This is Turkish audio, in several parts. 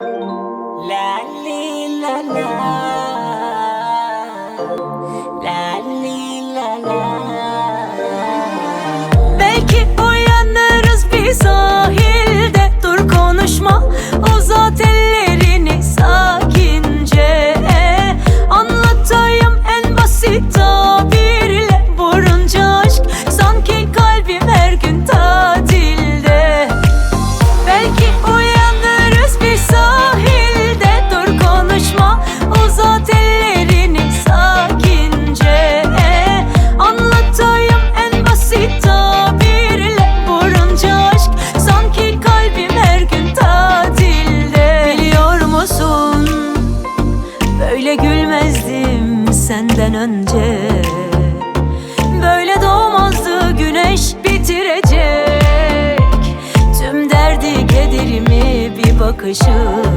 La li la la. Belki uyanırız bir sahilde. Dur konuşma uzat ellerini gelmezdim senden önce. Böyle doğmazdı güneş bitirecek. Tüm derdi kederimi bir bakışın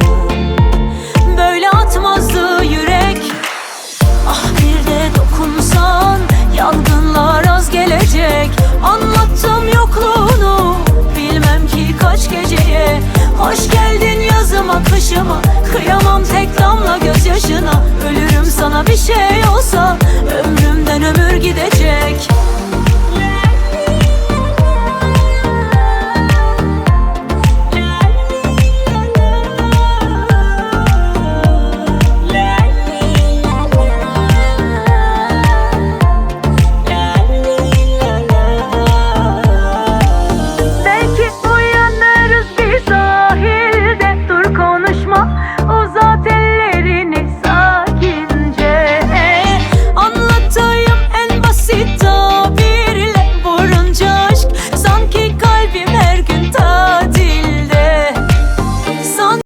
Böyle atmazdı yürek. Ah bir de dokunsan yangınlar az gelecek. Anlattım yokluğunu bilmem ki kaç geceye. Hoş geldin yazıma kışıma Kıyamam tek damla gözyaşına. Ölüm